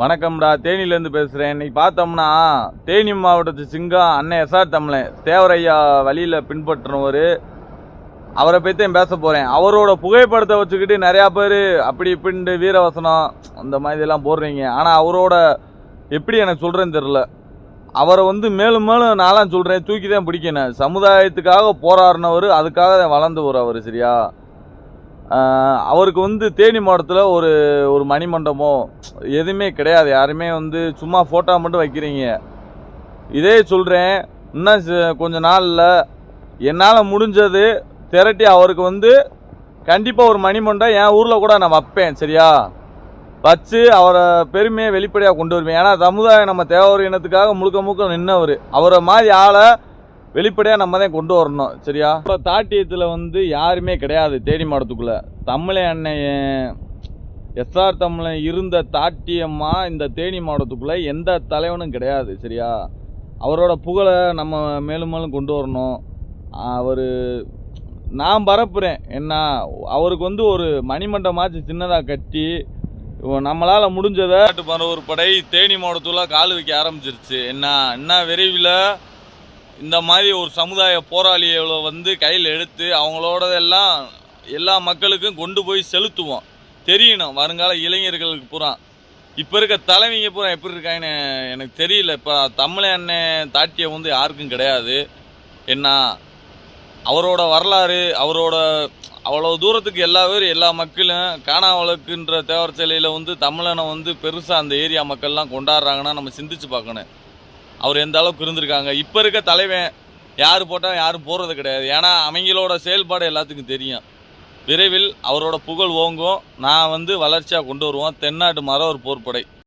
வணக்கம்டா தேனியிலேருந்து பேசுகிறேன் இன்னைக்கு பார்த்தோம்னா தேனி மாவட்டத்து சிங்கம் அண்ணன் எஸ்ஆர் தமிழன். தேவரையா வழியில் பின்பற்றினவர். அவரை பற்றி தான் பேச போகிறேன் அவரோட புகைப்படத்தை வச்சுக்கிட்டு நிறையா பேர் அப்படி இப்படின்ட்டு வீரவசனம் அந்த மாதிரி எல்லாம் போடுறீங்க. ஆனால் அவரோட எப்படி எனக்கு சொல்கிறேன்னு தெரில அவரை வந்து மேலும் மேலும் நான்லாம் சொல்கிறேன் தூக்கி தான் பிடிக்கணும். சமுதாயத்துக்காக போராடினவர் அதுக்காக தான் வளர்ந்தவர் அவர் சரியா? அவருக்கு வந்து தேனி மாவட்டத்தில் ஒரு ஒரு மணிமண்டபமோ எதுவுமே கிடையாது. யாருமே வந்து சும்மா ஃபோட்டோ மட்டும் வைக்கிறீங்க. இதே சொல்கிறேன் இன்னும் கொஞ்ச நாளில் என்னால் முடிஞ்சது திரட்டி அவருக்கு வந்து கண்டிப்பாக ஒரு மணிமண்டபம் என் ஊரில் கூட நான் வைப்பேன் சரியா? வச்சு அவரை பெருமையை வெளிப்படையாக கொண்டு வருவேன். ஏன்னா சமுதாயம் நம்ம தேவர் இனத்துக்காக முழுக்க முழுக்க நின்னவர். அவரை மாதிரி ஆளை வெளிப்படையாக நம்ம தான் கொண்டு வரணும் சரியா? இப்போ தாட்டியத்தில் வந்து யாருமே கிடையாது தேனி மாவட்டத்துக்குள்ளே. தமிழை அண்ணன் எஸ்ஆர் தமிழன் இருந்த தாட்டியம்மா இந்த தேனி மாவட்டத்துக்குள்ளே எந்த தலைவனும் கிடையாது சரியா? அவரோட புகழை நம்ம மேலும் மேலும் கொண்டு வரணும். அவர் நான் பரப்புகிறேன் என்ன அவருக்கு வந்து ஒரு மணிமண்டமாச்சு சின்னதாக கட்டி நம்மளால் முடிஞ்சதை பரவூர் படை தேனி மாவட்டத்துக்குள்ளே கால் வைக்க ஆரம்பிச்சிருச்சு. என்ன என்ன விரைவில் இந்த மாதிரி ஒரு சமுதாய போராளிகளை வந்து கையில் எடுத்து அவங்களோடதெல்லாம் எல்லா மக்களுக்கும் கொண்டு போய் செலுத்துவோம். தெரியணும். வருங்கால இளைஞர்களுக்கு பூரா. இப்போ இருக்க தலைவிங்க பூரா எப்படி இருக்காங்கன்னு எனக்கு தெரியல. இப்போ தமிழ அண்ணன் தாட்டியம் வந்து யாருக்கும் கிடையாது. என்ன அவரோட வரலாறு அவரோட அவ்வளோ தூரத்துக்கு எல்லா பேரும் எல்லா மக்களும் காணாவளக்குன்ற தேவர் சிலையில் வந்து தமிழனை வந்து பெருசாக அந்த ஏரியா மக்கள்லாம் கொண்டாடுறாங்கன்னா நம்ம சிந்திச்சு பார்க்கணும். அவர் எந்த அளவுக்கு இருந்திருக்காங்க. இப்போ இருக்க தலைவன் யார் போட்டால் யாரும் போடுறது கிடையாது. ஏன்னா அவங்களோட செயல்பாடு எல்லாத்துக்கும் தெரியும். விரைவில் அவரோட புகழ் ஓங்கும். நான் வந்து வளர்ச்சியாக கொண்டு வருவோம். தென்னாட்டு மரவர் போர்ப்படை